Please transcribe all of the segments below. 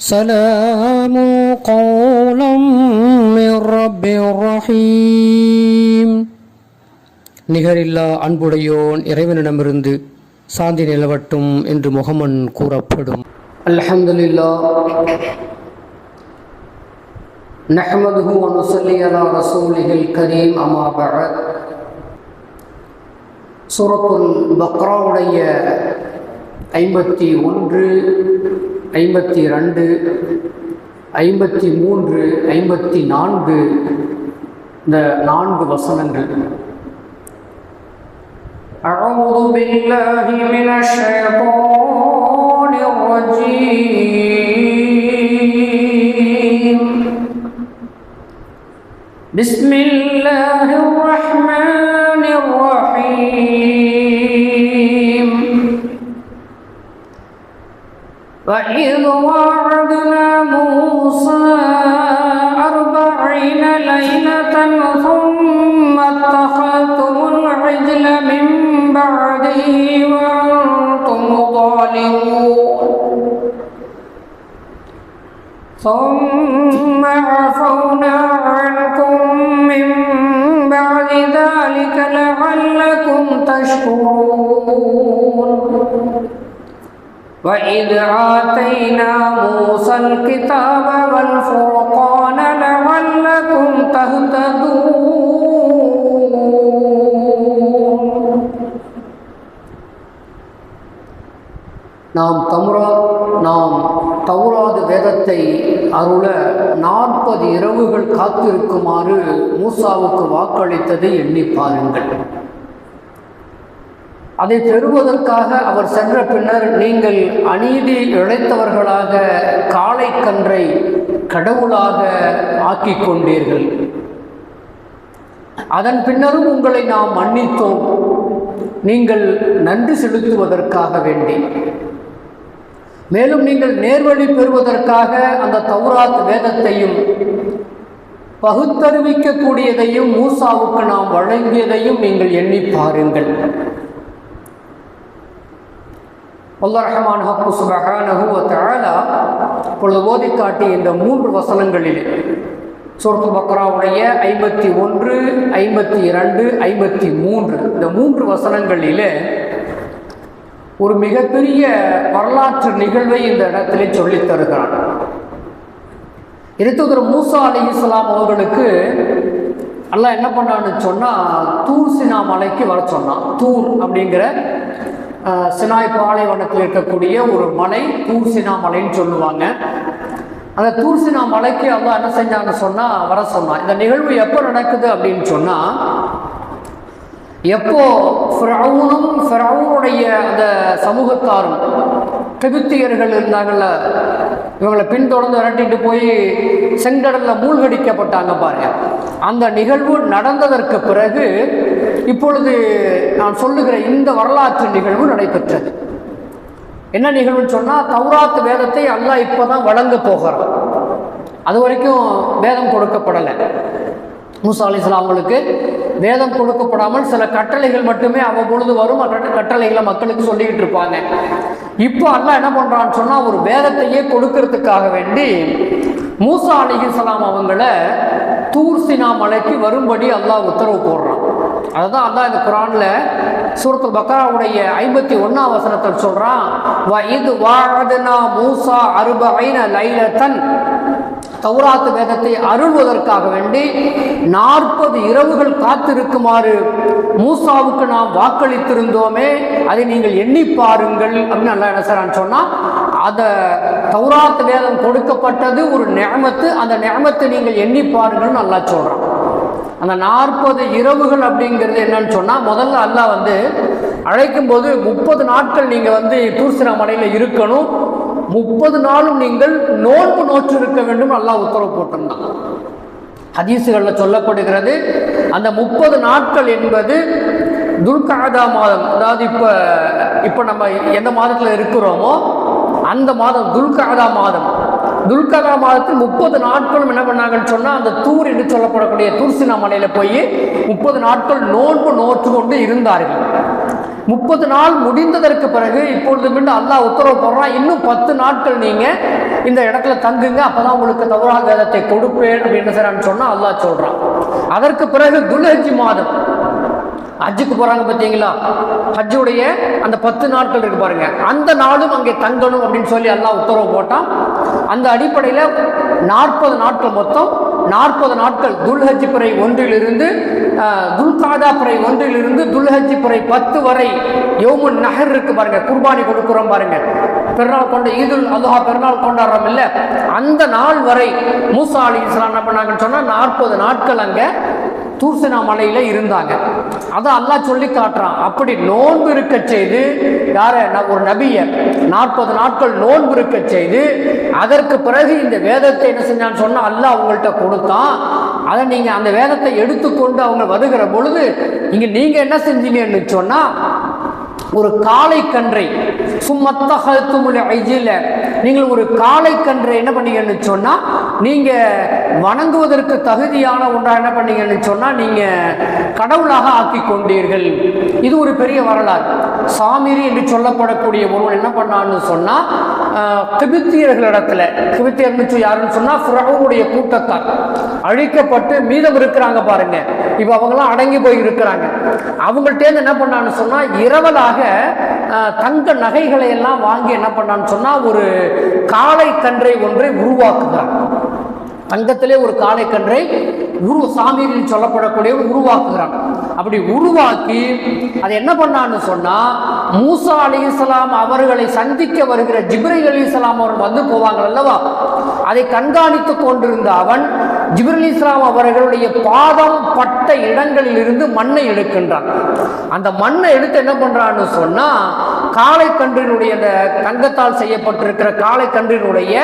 سلام قولا من رب رحيم நிகரில்லா அன்புடையோன் இறைவனிடமிருந்து சாந்தி நிலவட்டும் என்று முகமன் கூறப்படும் அல்ஹம்துலில்லா نحمده ونصلي على رسوله الكريم أما بعد சூரத்துல் பக்ராவுடைய ஐம்பத்தி ஒன்று ஐம்பத்தி ரெண்டு ஐம்பத்தி மூன்று ஐம்பத்தி நான்கு இந்த நான்கு வசனங்கள் أعوذ بالله من الشيطان الرجيم بسم الله الرحمن ثم عفونا عنكم من بعد ذلك لعلكم تشكرون. وإذ آتينا موسى الكتاب والفرقان لعلكم تهتدون. نعم تمرأ தௌராது வேதத்தை அருள நாற்பது இரவுகள் காத்திருக்குமாறு மூசாவுக்கு வாக்களித்ததை எண்ணி பாருங்கள். அதை பெறுவதற்காக அவர் சென்ற பின்னர் நீங்கள் அநீதி இழைத்தவர்களாக காளை கன்றை கடவுளாக ஆக்கிக் கொண்டீர்கள். அதன் பின்னரும் உங்களை நாம் மன்னித்தோம். நீங்கள் நன்றி செலுத்துவதற்காக வேண்டி. மேலும் நீங்கள் நேர்வழி பெறுவதற்காக அந்த தௌராத் வேதத்தையும் பகுத்தறிவிக்கக்கூடியதையும் மூசாவுக்கு நாம் வழங்கியதையும் நீங்கள் எண்ணி பாருங்கள். அல்லாஹ் ரஹமான் ஹக்கு சுபஹானஹு தஆலா இப்பொழுது ஓதி காட்டிய இந்த மூன்று வசனங்களிலே சொர்க்கு பக்ராவுடைய ஐம்பத்தி ஒன்று ஐம்பத்தி இரண்டு ஐம்பத்தி மூன்று இந்த மூன்று வசனங்களிலே ஒரு மிகப்பெரிய வரலாற்று நிகழ்வை இந்த இடத்திலே சொல்லித் தருகிறான் இருத்தூதர் மூசா அலி இஸ்லாம் அவர்களுக்கு அல்லாஹ் என்ன பண்ணான்னு சொன்னால் தூர் சினா மலைக்கு வர சொன்னான். தூர் அப்படிங்கிற சினாய் பாலைவனத்தில் இருக்கக்கூடிய ஒரு மலை தூர் சினா மலைன்னு சொல்லுவாங்க. அந்த தூர் சினா மலைக்கு அல்லாஹ் என்ன செஞ்சான்னு சொன்னால் வர சொன்னான். இந்த நிகழ்வு எப்போ நடக்குது அப்படின்னு சொன்னால் எப்போ ஃபிரவுனும் ஃபிரவுனுடைய அந்த சமூகத்தாரும் கிபித்தியர்கள் இருந்தாங்கல்ல இவங்களை பின்தொடர்ந்து விரட்டிட்டு போய் செங்கடலில் மூழ்கடிக்கப்பட்டாங்க பாருங்க. அந்த நிகழ்வு நடந்ததற்கு பிறகு இப்பொழுது நான் சொல்லுகிற இந்த வரலாற்று நிகழ்வு நடைபெற்றது. என்ன நிகழ்வுன்னு சொன்னால் தௌராத் வேதத்தை அல்லா இப்போ தான் வழங்க போகிறான். அது வரைக்கும் வேதம் கொடுக்கப்படலை. மூசா அலி அவங்களுக்கு வேதம் கொடுக்கப்படாமல் சில கட்டளைகள் மட்டுமே அவ்வப்பொழுது வரும். மற்ற கட்டளைகளை மக்களுக்கு சொல்லிக்கிட்டு இருப்பாங்க. இப்போ அல்லாஹ் என்ன பண்ணுறான்னு சொன்னால் ஒரு வேதத்தையே கொடுக்கறதுக்காக வேண்டி மூசா அலிஹலாம் அவங்கள தூர்சினா மலைக்கு வரும்படி அல்லாஹ் உத்தரவு போடுறான். அதுதான் அல்லாஹ் இந்த குரானில் சூரத்து பக்ராவுடைய ஐம்பத்தி ஒன்றாம் வசனத்தில் சொல்கிறான் இது வாழதுனா மூசா அருபைன லைலத்தன் தௌராத்து வேதத்தை அருள்வதற்காக வேண்டி நாற்பது இரவுகள் காத்திருக்குமாறு மூசாவுக்கு நாம் வாக்களித்திருந்தோமே அதை நீங்கள் எண்ணி பாருங்கள் அப்படின்னு நல்லா என்ன செய்றான்னு சொன்னா அந்த தௌராத் வேதம் கொடுக்கப்பட்டது ஒரு நேமத்து அந்த நேமத்தை நீங்கள் எண்ணி பாருங்கள்னு நல்லா சொல்றான். அந்த நாற்பது இரவுகள் அப்படிங்கிறது என்னன்னு சொன்னால் முதல்ல அல்லாஹ் வந்து அழைக்கும் போது முப்பது நாட்கள் நீங்கள் வந்து தூர்சினா மலையில் இருக்கணும் முப்பது நாளும் நீங்கள் நோன்பு நோற்று இருக்க வேண்டும். அல்லாஹ் உத்தரவு போட்டிருந்தான். ஹதீஸுகளில் சொல்லப்படுகிறது அந்த முப்பது நாட்கள் என்பது துல்காதா மாதம். அதாவது இப்போ இப்போ நம்ம எந்த மாதத்தில் இருக்கிறோமோ அந்த மாதம் துல்காதா மாதம். துல்கதா மாதத்தில் முப்பது நாட்களும் என்ன பண்ணாங்கன்னு சொன்னால் அந்த தூர் என்று சொல்லப்படக்கூடிய தூர்சினா மலையில் போய் முப்பது நாட்கள் நோன்பு நோற்று கொண்டு இருந்தார்கள். முப்பது நாள் முடிந்ததற்கு பிறகு இப்பொழுது மீண்டும் அல்லாஹ் உத்தரவு போடுறான். இன்னும் பத்து நாட்கள் நீங்கள் இந்த இடத்துல தங்குங்க. அப்பதான் உங்களுக்கு தௌரா கொடுப்பேன் அப்படின்னு சார் சொன்னால் அல்லாஹ் சொல்கிறான் அதற்கு பிறகு துல்ஹஜ் மாதம். ஹஜ்ஜுக்கு போகிறாங்க பார்த்தீங்களா ஹஜ்ஜுடைய அந்த பத்து நாட்கள் இருக்கு பாருங்க. அந்த நாளும் அங்கே தங்கணும் அப்படின்னு சொல்லி எல்லாம் உத்தரவு போட்டான். அந்த அடிப்படையில் நாற்பது நாட்கள் மொத்தம் நாற்பது நாட்கள் துல்ஹஜ் பிறை ஒன்றிலிருந்து துல்காதா பிறை ஒன்றிலிருந்து துல்ஹஜ் பிறை பத்து வரை யோமுன் நகர் இருக்கு பாருங்க குர்பானி கொடுக்குறோம் பாருங்க. பெருநாள் கொண்ட ஈதுல் அதுஹா பெருநாள் கொண்டாடுறோம் இல்லை. அந்த நாள் வரை மூசா அலி இஸ்லாம் என்ன பண்ணாங்கன்னு சொன்னால் நாற்பது நாட்கள் அங்கே தூர்சனா மலையில் இருந்தாங்க. அதை அல்லாஹ் சொல்லி காட்டுறான். அப்படி நோன்பு இருக்க செய்து யார? ந- ஒரு நபிய. நாற்பது நாட்கள் நோன்பு இருக்க செய்து அதற்கு பிறகு இந்த வேதத்தை என்ன செஞ்சான்னு சொன்னால் அல்லாஹ் அவங்கள்ட்ட கொடுத்தான். அதை நீங்கள் அந்த வேதத்தை எடுத்துக்கொண்டு அவங்க வருகிற பொழுது இங்கே நீங்கள் என்ன செஞ்சீங்கன்னு சொன்னால் ஒரு காளை கன்றை சும்மத்தகத்துமுல் ஐஜில. நீங்கள் ஒரு காளை கன்றை என்ன பண்ணீங்கன்னு சொன்னால் நீங்க வணங்குவதற்கு தகுதியான ஒன்றா என்ன பண்ணீங்கன்னு சொன்னா நீங்க கடவுளாக ஆக்கி கொண்டீர்கள். இது ஒரு பெரிய வரலாறு. சாமிரி என்று சொல்லப்படக்கூடிய ஒருவன் என்ன பண்ணான்னு சொன்னா கிபித்தியர்களிடத்துல கிபித்தியர்னு யாருன்னு சொன்னா ஃபிரௌனுடைய கூட்டத்தார். அழிக்கப்பட்டு மீதம் இருக்கிறாங்க பாருங்க. இப்போ அவங்களாம் அடங்கி போய் இருக்கிறாங்க. அவங்கள்ட்டேருந்து என்ன பண்ணான்னு சொன்னா இரவலாக தங்க நகைகளை எல்லாம் வாங்கி என்ன பண்ணான்னு சொன்னா ஒரு காளை கன்றை ஒன்றை உருவாக்குகிறான் தங்கத்திலே ஒரு காளை கன்றை உரு சாமியில் சொல்லப்படக்கூடிய உருவாக்குகிறான். அப்படி உருவாக்கி அதை என்ன பண்ணான்னு சொன்னா மூசா அலி இஸ்லாம் அவர்களை சந்திக்க வருகிற ஜிப்ரீல் அலி இஸ்லாம் அவர் வந்து போவாங்க அல்லவா? அதை கண்காணித்து கொண்டிருந்த அவன் ஜிப்ரில் இஸ்லாம் அவர்களுடைய பாதம் பட்ட இடங்களில் இருந்து மண்ணை எடுக்கின்றான். அந்த மண்ணை எடுத்து என்ன பண்றான்னு சொன்னா காளை கன்றினுடைய அந்த தங்கத்தால் செய்யப்பட்டிருக்கிற காளை கன்றினுடைய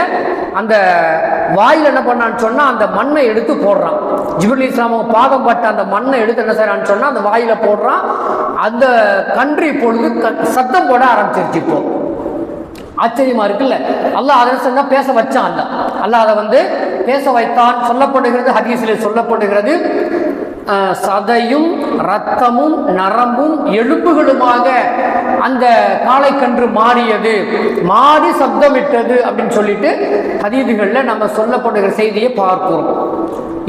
அந்த வாயில் என்ன பண்ணான்னு சொன்னால் அந்த மண்ணை எடுத்து போடுறான். ஜிபுல் இஸ்லாம் அவங்க பாதம் பட்ட அந்த மண்ணை எடுத்து என்ன செய்யறான்னு சொன்னால் அந்த வாயில் போடுறான். அந்த கன்று இப்பொழுது சத்தம் போட ஆரம்பிச்சிருச்சு இப்போ. ஆச்சரியமா இருக்குல்ல? அல்லாஹ் அதை சொன்னா பேச வச்சான் அல்ல அல்லாஹ் அதை வந்து பேச வைத்தான் சொல்லப்படுகிறது ஹதீஸில் சொல்லப்படுகிறது. சதையும் ரத்தமும் நரம்பும் எலும்புகளுமாக அந்த காளைக்கன்று மாறியது. மாறி சப்தமிட்டது அப்படின்னு சொல்லிட்டு ஹதீதுகளில் நம்ம சொல்லப்படுகிற செய்தியை பார்க்கிறோம்.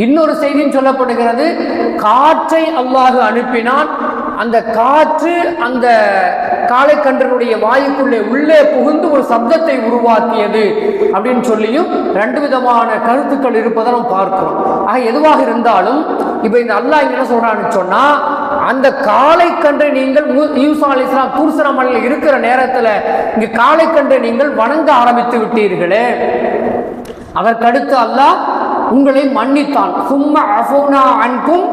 இன்னொரு செய்தியும் சொல்லப்படுகிறது காற்றை அல்லாஹு அனுப்பினான் அந்த காற்று அந்த காளைக்கன்றனுடைய வாயுக்குள்ளே உள்ளே புகுந்து ஒரு சப்தத்தை உருவாக்கியது அப்படின்னு சொல்லியும் ரெண்டு விதமான கருத்துக்கள் இருப்பதை நம்ம பார்க்கிறோம். ஆக எதுவாக இருந்தாலும் இப்போ இந்த அல்லாஹ் என்ன சொல்கிறான்னு சொன்னால் அந்த காளைக்கன்றை நீங்கள் யூசா அலி இஸ்லாம் தூர்சனமலையில் இருக்கிற நேரத்தில் இங்கே காளைக்கன்றை நீங்கள் வணங்க ஆரம்பித்து விட்டீர்களே. அதற்கடுத்து அல்லாஹ் உங்களை மன்னித்தான். சும்மா அஃபோனா அன்கும்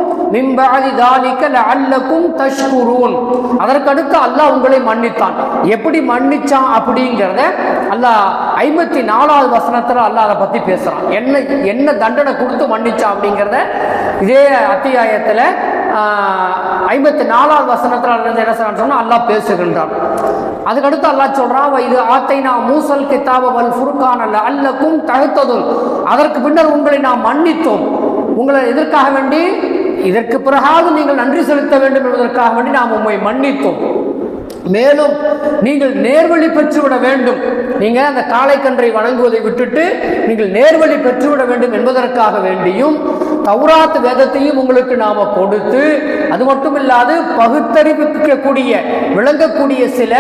அதற்கடுத்து அல்லாஹ் உங்களை மன்னித்தான். எப்படி மன்னிச்சான் அப்படிங்கிறத அல்லாஹ் ஐம்பத்தி நாலாவது வசனத்தில் அல்லாஹ் அதை பத்தி பேசுறான். என்ன என்ன தண்டனை கொடுத்து மன்னிச்சான் அப்படிங்கிறத இதே அத்தியாயத்தில் ஐம்பத்தி நாலாவது வசனத்தில் இருந்து என்ன செய்றான்னு சொன்னா அல்லாஹ் பேசுகின்றான். அதுக்கடுத்து அல்லாஹ் சொல்றான் "வ இது ஆத்தைனா மூசல் கித்தாபல் ஃபுர்கான் அல்ல அல்லக்கும் தகுத்ததும். அதற்கு பின்னர் உங்களை நாம் மன்னித்தோம். உங்களை எதற்காக வேண்டி? இதற்கு பிறகாவது நீங்கள் நன்றி செலுத்த வேண்டும் என்பதற்காக வேண்டி நாம் உம்மை மன்னித்தோம். மேலும் நீங்கள் நேர்வழி பெற்றுவிட வேண்டும். நீங்க அந்த காளைக்கன்றை வணங்குவதை விட்டுட்டு நீங்கள் நேர்வழி பெற்றுவிட வேண்டும் என்பதற்காக வேண்டியும் தௌராத் வேதத்தையும் உங்களுக்கு நாம கொடுத்து அது மட்டும் இல்லாது பகுத்தறிவிக்கக்கூடிய விளங்கக்கூடிய சில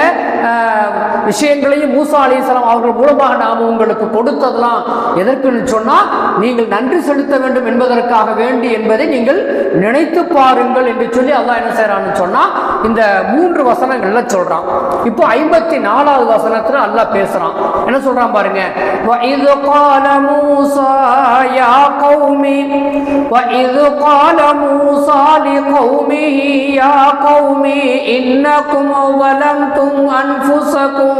விஷயங்களையும் மூசா அலிஸ்லாம் அவர்கள் மூலமாக நாம் உங்களுக்கு கொடுத்ததெல்லாம் எதற்குன்னு சொன்னா நீங்கள் நன்றி செலுத்த வேண்டும் என்பதற்காக வேண்டி என்பதை நீங்கள் நினைத்து பாருங்கள் என்று சொல்லி அல்லாஹ் என்ன செய்யறான்னு சொன்னா இந்த மூன்று வசனங்கள்ல சொல்றான் இப்போ ஐம்பத்தி நாலாவது வசனத்துல அல்லாஹ் பேசுறான் என்ன சொல்றான் பாருங்க وَإِذْ قَالَ مُوسَى يَا قَوْمِ وَإِذْ قَالَ مُوسَى لِقَوْمِهِ يَا قَوْمِ إِنَّكُمْ ظَلَمْتُمْ أَنفُسَكُمْ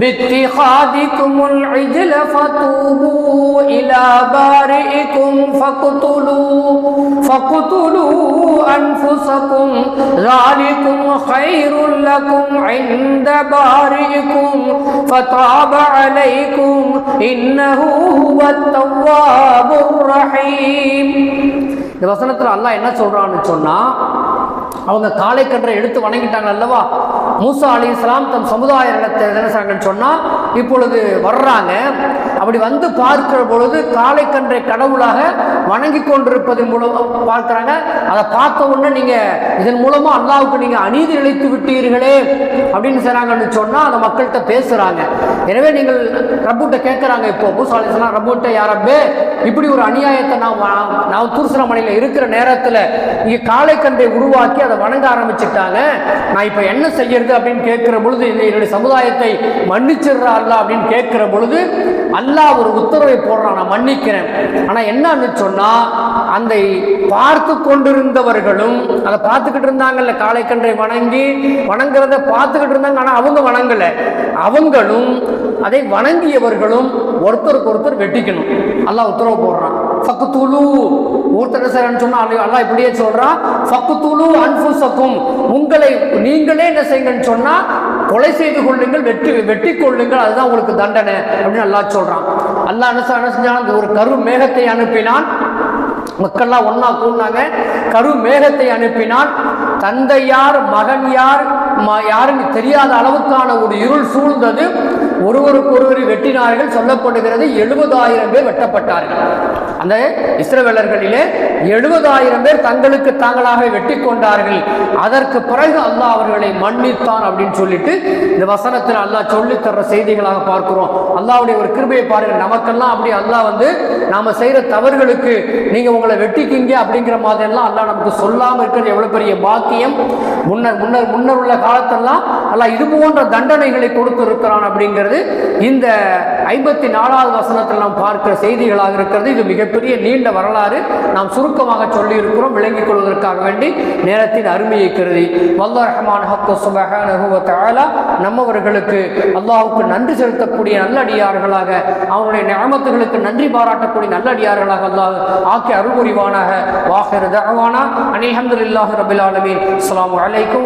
بِاتِّخَاذِكُمُ الْعِجْلَ فَتُوبُوا إِلَى بَارِئِكُمْ فَاقْتُلُوا فَاقْتُلُوا أَنفُسَكُمْ ذَلِكُمْ خَيْرٌ لَكُمْ عِندَ بَارِئِكُمْ فَتَابَ عَلَيْكُمْ إِنَّهُ هُوَ التَّوَّابُ الرَّحِيمُ இந்த வசனத்துல அல்லாஹ் என்ன சொல்றான்னு சொன்னா அவங்க காளைக்கன்றை எடுத்து வணங்கிட்டாங்க அல்லவா? மூசா அலி இஸ்லாம் தம் சமுதாய இடத்தை என்ன சொன்னா இப்பொழுது வர்றாங்க. அப்படி வந்து பார்க்கிற பொழுது காலை கன்றை கடவுளாக வணங்கி கொண்டிருப்பதன் மூலம் பார்க்குறாங்க. அதை பார்த்த உடனே நீங்க இதன் மூலமா அல்லாவுக்கு நீங்க அநீதி இழைத்து விட்டீர்களே அப்படின்னு செய்றாங்கன்னு சொன்னா அந்த மக்கள்கிட்ட பேசுறாங்க. எனவே நீங்கள் ரப்புட்ட கேட்குறாங்க இப்போ. பூசாலிஸ்லாம் ரப்புட்ட யாரப்பே இப்படி ஒரு அநியாயத்தை நான் நான் தூர்சனமனையில் இருக்கிற நேரத்தில் இங்கே காலை கன்றை உருவாக்கி அதை வணங்க ஆரம்பிச்சுட்டாங்க. நான் இப்போ என்ன செய்யறது? அப்படின்னு கேட்கிற பொழுது என்னுடைய சமுதாயத்தை மன்னிச்சிடுறாள் அல்லா அப்படின்னு கேட்கிற பொழுது அல்லாஹ் ஒரு உத்தரவை போடுறான் நான் மன்னிக்கிறேன். ஆனால் என்னன்னு சொன்னால் அந்த பார்த்து கொண்டிருந்தவர்களும் அதை பார்த்துக்கிட்டு இருந்தாங்கல்ல காளைக்கன்றை வணங்கி வணங்குறத பார்த்துக்கிட்டு இருந்தாங்க ஆனால் அவங்க வணங்கலை. அவங்களும் அதை வணங்கியவர்களும் ஒருத்தருக்கு ஒருத்தர் வெட்டிக்கணும். அல்லாஹ் உத்தரவு போடுறான். ஃபக்குத்துலு ஒருத்தர் என்ன சொன்னால் சொன்னா அல்லாஹ் இப்படியே சொல்றான் ஃபக்குத்துலு அன்ஃபுசக்கும் உங்களை நீங்களே என்ன செய்யுங்கன்னு சொன்னால் கொலை செய்து கொள்ளுங்கள் வெட்டி வெட்டி கொள்ளுங்கள் அதுதான் உங்களுக்கு தண்டனை அப்படின்னு அல்லா சொல்றான். அல்லா என்ன என்ன செஞ்சான்? ஒரு கரு மேகத்தை அனுப்பினான். மக்கள்லாம் ஒன்னா கூடினாங்க. கரு மேகத்தை அனுப்பினான். தந்தை யார் மகன் யார் ம- யாருன்னு தெரியாத அளவுக்கான ஒரு இருள் சூழ்ந்தது. ஒருவருக்கு ஒருவர் வெட்டினார்கள். சொல்லப்படுகிறது எழுபதாயிரம் பேர் வெட்டப்பட்டார்கள். அந்த இஸ்ரவேலர்களிலே எழுபதாயிரம் பேர் தங்களுக்கு தாங்களாக வெட்டி கொண்டார்கள். அதற்கு பிறகு அல்லாஹ் அவர்களை மன்னித்தான் அப்படின்னு சொல்லிட்டு இந்த வசனத்தில் அல்லாஹ் சொல்லித் தர்ற செய்திகளாக பார்க்கிறோம். அல்லாவுடைய ஒரு கிருபையை பாருங்கள். நமக்கெல்லாம் அப்படி அல்லாஹ் வந்து நாம செய்யற தவறுகளுக்கு நீங்க உங்களை வெட்டிக்கிங்க அப்படிங்கிற மாதிரி எல்லாம் அல்லாஹ் நமக்கு சொல்லாம இருக்கிறது. எவ்வளவு பெரிய பாக்கியம். முன்னர் முன்னர் முன்னர் உள்ள காலத்தெல்லாம் அல்லாஹ் இது போன்ற தண்டனைகளை கொடுத்து இருக்கிறான் அப்படிங்கிறது இந்த ஐம்பத்தி நாலாவது வசனத்தில் நாம் பார்க்கிற செய்திகளாக இருக்கிறது. இது மிகப்பெரிய நீண்ட வரலாறு நாம் சுருக்கமாக சொல்லி இருக்கிறோம் விளங்கிக் கொள்வதற்காக வேண்டி நேரத்தின் அருமையை கருதி. வல்ல ரஹ்மான் ஹக்கு நம்மவர்களுக்கு அல்லாவுக்கு நன்றி செலுத்தக்கூடிய நல்லடியார்களாக அவனுடைய நியமத்துகளுக்கு நன்றி பாராட்டக்கூடிய நல்லடியார்களாக அல்லாஹ் ஆக்கி அருள்புரிவானாக. புரிவானாக தகவானா தஅவானா. அனில் ஹம்துலில்லாஹி ரபில் ஆலமீன். அஸ்ஸலாமு அலைக்கும்